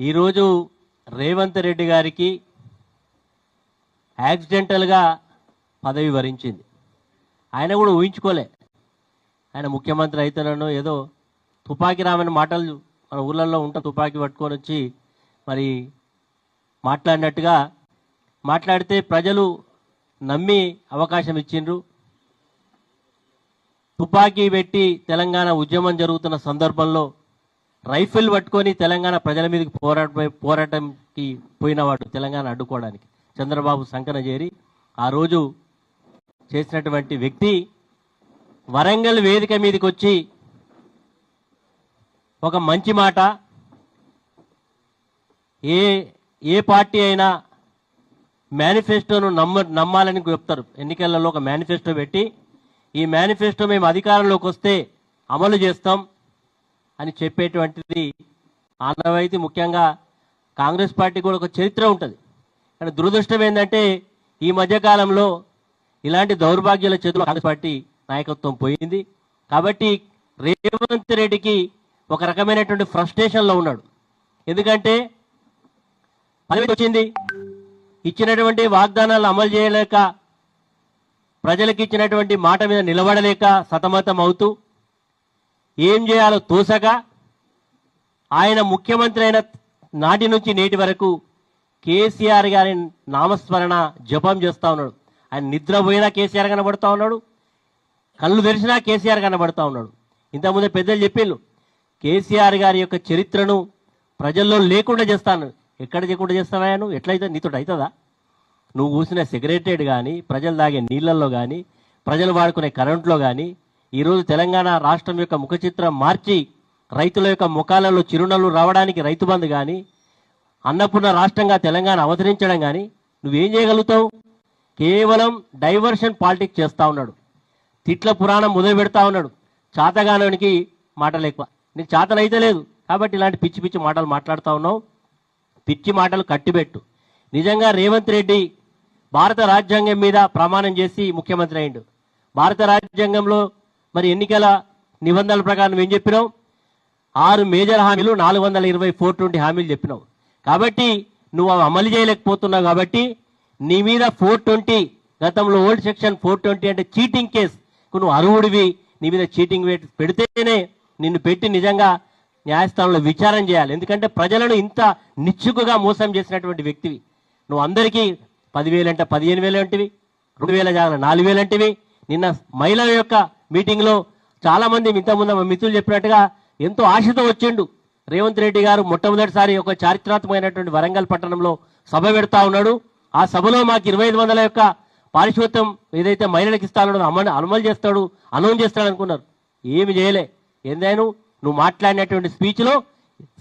ఈరోజు రేవంత్ రెడ్డి గారికి యాక్సిడెంటల్గా పదవి వరించింది. ఆయన కూడా ఊహించుకోలే. ఆయన ముఖ్యమంత్రి అయితేనో ఏదో తుపాకీ రామని మాటలు మన ఊళ్ళల్లో ఉంటాం తుపాకీ పట్టుకొని వచ్చి మరి మాట్లాడినట్టుగా మాట్లాడితే ప్రజలు నమ్మి అవకాశం ఇచ్చిండ్రు. తుపాకీ పెట్టి తెలంగాణ ఉద్యమం జరుగుతున్న సందర్భంలో రైఫిల్ పట్టుకొని తెలంగాణ ప్రజల మీదకి పోరాట పోరాటంకి పోయినవాడు తెలంగాణ అడ్డుకోవడానికి. చంద్రబాబు సంకన చేరి ఆ రోజు చేసినటువంటి వ్యక్తి వరంగల్ వేదిక మీదకి వచ్చి ఒక మంచి మాట ఏ ఏ పార్టీ అయినా మేనిఫెస్టోను నమ్మ నమ్మాలని చెప్తారు. ఎన్నికలలో ఒక మేనిఫెస్టో పెట్టి ఈ మేనిఫెస్టో మేము అధికారంలోకి వస్తే అమలు చేస్తాం. అని చెప్పేటువంటిది ఆనవాయితీ ముఖ్యంగా కాంగ్రెస్ పార్టీ కూడా ఒక చరిత్ర ఉంటుంది. కానీ దురదృష్టం ఏంటంటే ఈ మధ్యకాలంలో ఇలాంటి దౌర్భాగ్యాల చేతులు కాంగ్రెస్ పార్టీ నాయకత్వం పోయింది. కాబట్టి రేవంత్ రెడ్డికి ఒక రకమైనటువంటి ఫ్రస్ట్రేషన్లో ఉన్నాడు. ఎందుకంటే పదవి వచ్చింది. ఇచ్చినటువంటి వాగ్దానాలు అమలు చేయలేక ప్రజలకు ఇచ్చినటువంటి మాట మీద నిలబడలేక సతమతం అవుతూ ఏం చేయాలో తోసక ఆయన ముఖ్యమంత్రి అయిన నాటి నుంచి నేటి వరకు కేసీఆర్ గారి నామస్మరణ జపం చేస్తూ ఉన్నాడు. ఆయన నిద్రపోయినా కేసీఆర్ కనబడుతూ ఉన్నాడు. కళ్ళు తెరిచినా కేసీఆర్ కనబడుతూ ఉన్నాడు. ఇంతకుముందే పెద్దలు చెప్పిళ్ళు కేసీఆర్ గారి యొక్క చరిత్రను ప్రజల్లో లేకుండా చేస్తాను. ఎక్కడ చేయకుండా చేస్తావా నువ్వు? ఎట్లయితే నీతో అవుతుందా నువ్వు కూసిన సిగరెటెడ్ కానీ ప్రజలు తాగే నీళ్ళల్లో కానీ ప్రజలు వాడుకునే కరెంట్లో కానీ ఈరోజు తెలంగాణ రాష్ట్రం యొక్క ముఖ చిత్రం మార్చి రైతుల యొక్క ముఖాలలో చిరునవ్వులు రావడానికి రైతు బంధు కానీ అన్నపూర్ణ రాష్ట్రంగా తెలంగాణ అవతరించడం కానీ నువ్వేం చేయగలుగుతావు? కేవలం డైవర్షన్ పాలిటిక్స్ చేస్తూ ఉన్నాడు. తిట్ల పురాణం మొదలు పెడతా ఉన్నాడు. చాతగానానికి మాటలు ఎక్కువ. నీకు అయితే లేదు. కాబట్టి ఇలాంటి పిచ్చి పిచ్చి మాటలు మాట్లాడుతూ ఉన్నావు. పిచ్చి మాటలు కట్టిబెట్టు నిజంగా రేవంత్ రెడ్డి భారత రాజ్యాంగం మీద ప్రమాణం చేసి ముఖ్యమంత్రి అయిండు. భారత రాజ్యాంగంలో మరి ఎన్నికల నిబంధనల ప్రకారం ఏం చెప్పినాం? ఆరు మేజర్ హామీలు నాలుగు వందల ఇరవై ఫోర్ ట్వంటీ హామీలు చెప్పినావు కాబట్టి నువ్వు అవి అమలు చేయలేకపోతున్నావు కాబట్టి నీ మీద ఫోర్ ట్వంటీ గతంలో ఓల్డ్ సెక్షన్ ఫోర్ ట్వంటీ అంటే చీటింగ్ కేసు నువ్వు అర్హుడివి. నీ మీద చీటింగ్ పెడితేనే నిన్ను పెట్టి నిజంగా న్యాయస్థానంలో విచారం చేయాలి. ఎందుకంటే ప్రజలను ఇంత నిచ్చుకుగా మోసం చేసినటువంటి వ్యక్తివి. నువ్వు అందరికీ పదివేలు అంటే పదిహేను వేలు అంటివి రెండు వేల జాగ్రత్త నాలుగు వేలు అంటివి. నిన్న మహిళల యొక్క మీటింగ్లో చాలా మంది ఇంతకుముందు మా మిత్రులు చెప్పినట్టుగా ఎంతో ఆశతో వచ్చిండు. రేవంత్ రెడ్డి గారు మొట్టమొదటిసారి ఒక చారిత్రాత్మకమైనటువంటి వరంగల్ పట్టణంలో సభ పెడతా ఉన్నాడు. ఆ సభలో మాకు ఇరవై ఐదు వందల యొక్క పారిశోత్యం ఏదైతే మహిళలకు ఇస్తానో అమలు అమలు చేస్తాడు అనౌన్స్ చేస్తాడు అనుకున్నారు. ఏమి చేయలే. ఏందైనా నువ్వు మాట్లాడినటువంటి స్పీచ్లో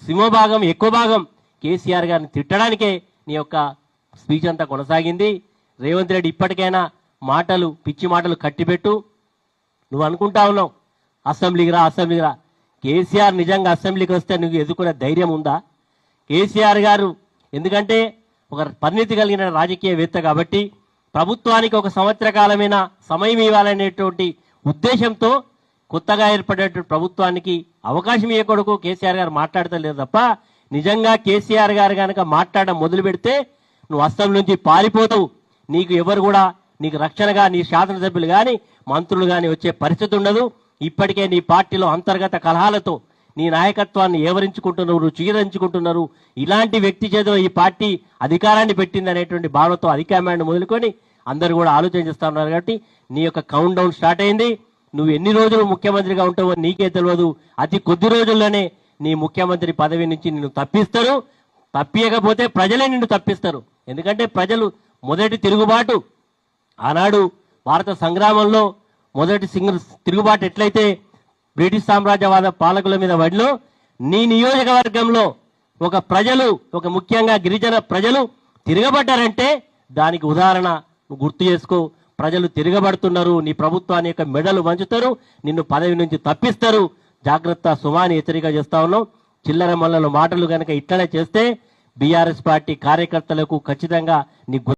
సింహభాగం ఎక్కువ భాగం కేసీఆర్ గారిని తిట్టడానికే నీ యొక్క స్పీచ్ అంతా కొనసాగింది. రేవంత్ రెడ్డి ఇప్పటికైనా మాటలు పిచ్చి మాటలు కట్టిపెట్టు. నువ్వు అనుకుంటా ఉన్నావు. అసెంబ్లీకి రా అసెంబ్లీకి రా. కేసీఆర్ నిజంగా అసెంబ్లీకి వస్తే నువ్వు ఎదుర్కొనే ధైర్యం ఉందా? కేసీఆర్ గారు ఎందుకంటే ఒక పరిణితి కలిగిన రాజకీయవేత్త కాబట్టి ప్రభుత్వానికి ఒక సంవత్సర కాలమైన సమయం ఇవ్వాలనేటువంటి ఉద్దేశంతో కొత్తగా ఏర్పడేటువంటి ప్రభుత్వానికి అవకాశం ఇవ్వకూడదు కేసీఆర్ గారు మాట్లాడతలేదు తప్ప నిజంగా కేసీఆర్ గారు కనుక మాట్లాడడం మొదలు పెడితే నువ్వు అస్తం నుంచి పారిపోతావు. నీకు ఎవరు కూడా నీకు రక్షణగా నీ శాసనసభ్యులు కానీ మంత్రులు కానీ వచ్చే పరిస్థితి ఉండదు. ఇప్పటికే నీ పార్టీలో అంతర్గత కలహాలతో నీ నాయకత్వాన్ని ఏవరించుకుంటున్నారు చీరించుకుంటున్నారు ఇలాంటి వ్యక్తి చేతిలో ఈ పార్టీ అధికారాన్ని పెట్టింది అనేటువంటి భావనతో అధికారాన్ని మొదలుకొని అందరూ కూడా ఆలోచన చేస్తా ఉన్నారు కాబట్టి నీ యొక్క కౌంట్ డౌన్ స్టార్ట్ అయింది. నువ్వు ఎన్ని రోజులు ముఖ్యమంత్రిగా ఉంటావో నీకే తెలియదు అతి కొద్ది రోజుల్లోనే నీ ముఖ్యమంత్రి పదవి నుంచి నిన్ను తప్పిస్తారు. తప్పియకపోతే ప్రజలే నిన్ను తప్పిస్తారు. ఎందుకంటే ప్రజలు మొదటి తిరుగుబాటు ఆనాడు భారత సంగ్రామంలో మొదటి సింగ తిరుగుబాటు ఎట్లయితే బ్రిటిష్ సామ్రాజ్యవాద పాలకుల మీద వడిలో నీ నియోజకవర్గంలో ఒక ప్రజలు ఒక ముఖ్యంగా గిరిజన ప్రజలు తిరగబడ్డారంటే దానికి ఉదాహరణ నువ్వు గుర్తు చేసుకో. ప్రజలు తిరగబడుతున్నారు నీ ప్రభుత్వాన్ని యొక్క మెడలు వంచుతారు నిన్ను పదవి నుంచి తప్పిస్తారు. జాగ్రత్త సుమాని హెచ్చరిక చేస్తా ఉన్నాం. చిల్లర మల్లల మాటలు కనుక ఇట్లనే చేస్తే బీఆర్ఎస్ పార్టీ కార్యకర్తలకు ఖచ్చితంగా నీ